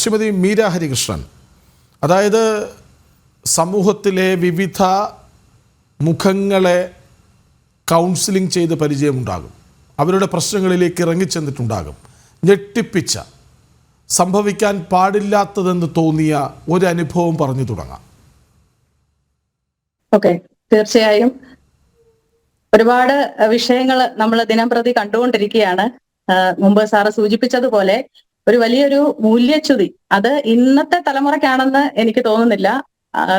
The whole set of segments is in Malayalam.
ശ്രീമതി മീര ഹരികൃഷ്ണൻ. അതായത് സമൂഹത്തിലെ വിവിധ മുഖങ്ങളെ കൗൺസിലിംഗ് ചെയ്ത് പരിചയമുണ്ടാകും. അവരുടെ പ്രശ്നങ്ങളിലേക്ക് ഇറങ്ങിച്ചെന്നിട്ടുണ്ടാകും. ഞെട്ടിപ്പിച്ച സംഭവിക്കാൻ പാടില്ലാത്തതെന്ന് തോന്നിയ ഒരു അനുഭവം പറഞ്ഞു തുടങ്ങാം. ഓക്കെ തീർച്ചയായും. ഒരുപാട് വിഷയങ്ങൾ നമ്മൾ ദിനംപ്രതി കണ്ടുകൊണ്ടിരിക്കുകയാണ്. ആ, മുമ്പ് സാറ് സൂചിപ്പിച്ചതുപോലെ ഒരു വലിയൊരു മൂല്യച്യുതി. അത് ഇന്നത്തെ തലമുറയ്ക്കാണെന്ന് എനിക്ക് തോന്നുന്നില്ല.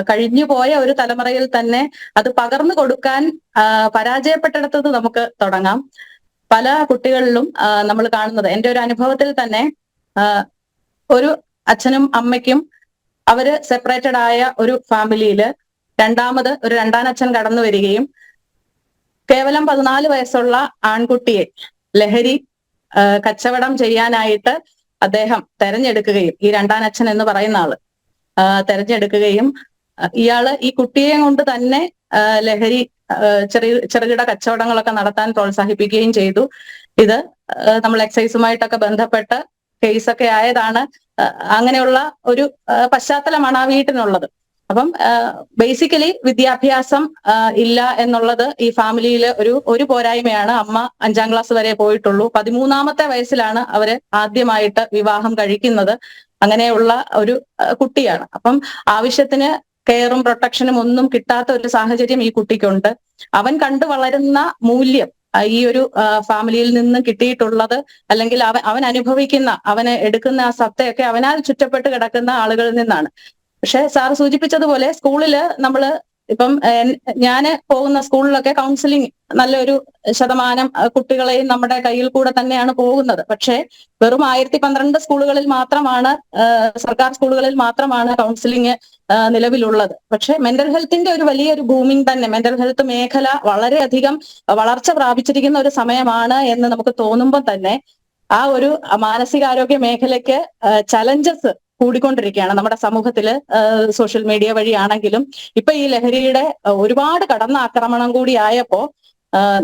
കഴിഞ്ഞു പോയ ഒരു തലമുറയിൽ തന്നെ അത് പകർന്നു കൊടുക്കാൻ പരാജയപ്പെട്ടിടത്തത് നമുക്ക് തുടങ്ങാം. പല കുട്ടികളിലും നമ്മൾ കാണുന്നത് എന്റെ ഒരു അനുഭവത്തിൽ തന്നെ ഒരു അച്ഛനും അമ്മയ്ക്കും അവർ സെപ്പറേറ്റഡ് ആയ ഒരു ഫാമിലിയിൽ രണ്ടാമത് ഒരു രണ്ടാനച്ഛൻ കടന്നു വരികയും കേവലം പതിനാല് വയസ്സുള്ള ആൺകുട്ടിയെ ലഹരി കച്ചവടം ചെയ്യാനായിട്ട് അദ്ദേഹം തെരഞ്ഞെടുക്കുകയും ഈ രണ്ടാനച്ഛൻ എന്ന് പറയുന്ന ആൾ തെരഞ്ഞെടുക്കുകയും ഇയാൾ ഈ കുട്ടിയെ കൊണ്ട് തന്നെ ലഹരി ചെറിയ ചെറുകിട കച്ചവടങ്ങളൊക്കെ നടത്താൻ പ്രോത്സാഹിപ്പിക്കുകയും ചെയ്തു. ഇത് നമ്മൾ എക്സൈസുമായിട്ടൊക്കെ ബന്ധപ്പെട്ട് കേസൊക്കെ ആയതാണ് അങ്ങനെയുള്ള ഒരു പശ്ചാത്തലമാണ് ആ വീട്ടിനുള്ളത്. അപ്പം ബേസിക്കലി വിദ്യാഭ്യാസം ഇല്ല എന്നുള്ളത് ഈ ഫാമിലിയിൽ ഒരു ഒരു പോരായ്മയാണ്. അമ്മ അഞ്ചാം ക്ലാസ് വരെ പോയിട്ടുള്ളൂ. പതിമൂന്നാമത്തെ വയസ്സിലാണ് അവർ ആദ്യമായിട്ട് വിവാഹം കഴിക്കുന്നത്. അങ്ങനെയുള്ള ഒരു കുട്ടിയാണ്. അപ്പം ആവശ്യത്തിന് കെയറും പ്രൊട്ടക്ഷനും ഒന്നും കിട്ടാത്ത ഒരു സാഹചര്യം ഈ കുട്ടിക്കുണ്ട്. അവൻ കണ്ടു വളരുന്ന മൂല്യം ഈ ഒരു ഫാമിലിയിൽ നിന്ന് കിട്ടിയിട്ടുള്ളത് അല്ലെങ്കിൽ അവൻ അവൻ അനുഭവിക്കുന്ന അവന് എടുക്കുന്ന ആ സത്തയൊക്കെ അവനാൽ ചുറ്റപ്പെട്ട് കിടക്കുന്ന ആളുകളിൽ നിന്നാണ്. പക്ഷെ സാർ സൂചിപ്പിച്ചതുപോലെ സ്കൂളിൽ നമ്മൾ ഇപ്പം ഞാൻ പോകുന്ന സ്കൂളിലൊക്കെ കൗൺസിലിംഗ് നല്ലൊരു ശതമാനം കുട്ടികളെയും നമ്മുടെ കയ്യിൽ കൂടെ തന്നെയാണ് പോകുന്നത്. പക്ഷേ വെറും ആയിരത്തി പന്ത്രണ്ട് സ്കൂളുകളിൽ മാത്രമാണ് സർക്കാർ സ്കൂളുകളിൽ മാത്രമാണ് കൗൺസിലിംഗ് നിലവിലുള്ളത്. പക്ഷെ മെന്റൽ ഹെൽത്തിന്റെ ഒരു വലിയൊരു ബൂമിംഗ് തന്നെ മെന്റൽ ഹെൽത്ത് മേഖല വളരെയധികം വളർച്ച പ്രാപിച്ചിരിക്കുന്ന ഒരു സമയമാണ് എന്ന് നമുക്ക് തോന്നുമ്പോൾ തന്നെ ആ ഒരു മാനസികാരോഗ്യ മേഖലയ്ക്ക് ചലഞ്ചസ് കൂടിക്കൊണ്ടിരിക്കുകയാണ്. നമ്മുടെ സമൂഹത്തിൽ സോഷ്യൽ മീഡിയ വഴിയാണെങ്കിലും ഇപ്പൊ ഈ ലഹരിയുടെ ഒരുപാട് കടന്നാക്രമണം കൂടി ആയപ്പോ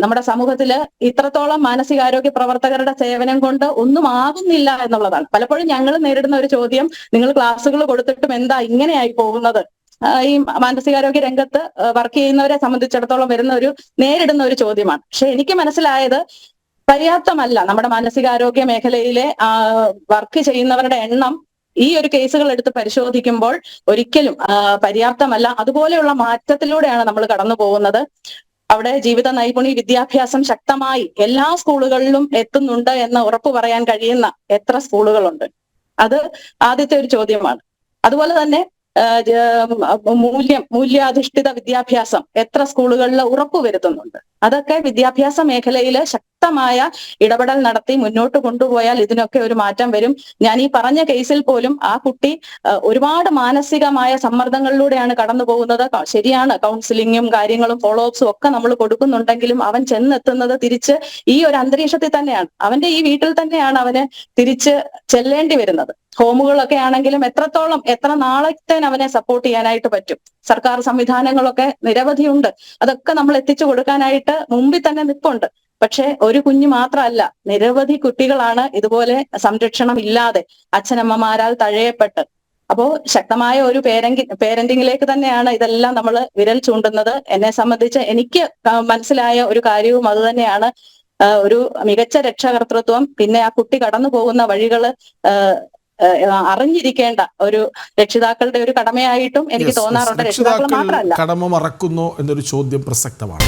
നമ്മുടെ സമൂഹത്തിൽ ഇത്രത്തോളം മാനസികാരോഗ്യ പ്രവർത്തകരുടെ സേവനം കൊണ്ട് ഒന്നും ആകുന്നില്ല എന്നുള്ളതാണ്. പലപ്പോഴും ഞങ്ങൾ നേരിടുന്ന ഒരു ചോദ്യം നിങ്ങൾ ക്ലാസ്സുകൾ കൊടുത്തിട്ടും എന്താ ഇങ്ങനെയായി പോകുന്നത്? ഈ മാനസികാരോഗ്യ രംഗത്ത് വർക്ക് ചെയ്യുന്നവരെ സംബന്ധിച്ചിടത്തോളം വരുന്ന ഒരു നേരിടുന്ന ഒരു ചോദ്യമാണ്. പക്ഷെ എനിക്ക് മനസ്സിലായത് പര്യാപ്തമല്ല നമ്മുടെ മാനസികാരോഗ്യ മേഖലയിലെ വർക്ക് ചെയ്യുന്നവരുടെ എണ്ണം ഈ ഒരു കേസുകൾ എടുത്ത് പരിശോധിക്കുമ്പോൾ ഒരിക്കലും പര്യാപ്തമല്ല. അതുപോലെയുള്ള മാറ്റത്തിലൂടെയാണ് നമ്മൾ കടന്നു പോകുന്നത്. അവിടെ ജീവിത നൈപുണി വിദ്യാഭ്യാസം ശക്തമായി എല്ലാ സ്കൂളുകളിലും എത്തുന്നുണ്ട് എന്ന് ഉറപ്പു പറയാൻ കഴിയുന്ന എത്ര സ്കൂളുകളുണ്ട്? അത് ആദ്യത്തെ ഒരു ചോദ്യമാണ്. അതുപോലെ തന്നെ മൂല്യം മൂല്യാധിഷ്ഠിത വിദ്യാഭ്യാസം എത്ര സ്കൂളുകളിൽ ഉറപ്പുവരുത്തുന്നുണ്ട്? അതൊക്കെ വിദ്യാഭ്യാസ മേഖലയിൽ ശക്തമായ ഇടപെടൽ നടത്തി മുന്നോട്ട് കൊണ്ടുപോയാൽ ഇതിനൊക്കെ ഒരു മാറ്റം വരും. ഞാൻ ഈ പറഞ്ഞ കേസിൽ പോലും ആ കുട്ടി ഒരുപാട് മാനസികമായ സമ്മർദ്ദങ്ങളിലൂടെയാണ് കടന്നു പോകുന്നത് ശരിയാണ് കൗൺസിലിങ്ങും കാര്യങ്ങളും ഫോളോ അപ്സും ഒക്കെ നമ്മൾ കൊടുക്കുന്നുണ്ടെങ്കിലും അവൻ ചെന്നെത്തുന്നത് തിരിച്ച് ഈ ഒരു അന്തരീക്ഷത്തിൽ തന്നെയാണ്. അവന്റെ ഈ വീട്ടിൽ തന്നെയാണ് അവന് തിരിച്ച് ചെല്ലേണ്ടി വരുന്നത്. ഹോമുകളൊക്കെ ആണെങ്കിലും എത്രത്തോളം എത്ര നാളത്തേന് അവനെ സപ്പോർട്ട് ചെയ്യാനായിട്ട് പറ്റും. സർക്കാർ സംവിധാനങ്ങളൊക്കെ നിരവധിയുണ്ട്. അതൊക്കെ നമ്മൾ എത്തിച്ചു കൊടുക്കാനായിട്ട് മുമ്പിൽ തന്നെ നിൽപ്പുണ്ട് പക്ഷെ ഒരു കുഞ്ഞു മാത്രമല്ല നിരവധി കുട്ടികളാണ് ഇതുപോലെ സംരക്ഷണം ഇല്ലാതെ അച്ഛനമ്മമാരാൽ തഴയപ്പെട്ട്. അപ്പോ ശക്തമായ ഒരു പേരങ്കി പേരന്റിങ്ങിലേക്ക് തന്നെയാണ് ഇതെല്ലാം നമ്മൾ വിരൽ ചൂണ്ടുന്നത്. എന്നെ സംബന്ധിച്ച് എനിക്ക് മനസ്സിലായ ഒരു കാര്യവും അത് തന്നെയാണ്. ഒരു മികച്ച രക്ഷാകർത്തൃത്വം പിന്നെ ആ കുട്ടി കടന്നു പോകുന്ന വഴികൾ അറിഞ്ഞിരിക്കേണ്ട ഒരു രക്ഷിതാക്കളുടെ ഒരു കടമയായിട്ടും എനിക്ക്. തോന്നാറുണ്ട്. രക്ഷിതാക്കൾ രക്ഷിതാക്കൾ മാത്രമല്ല കടമ മറക്കുന്നു എന്നൊരു ചോദ്യം പ്രസക്തമാണ്.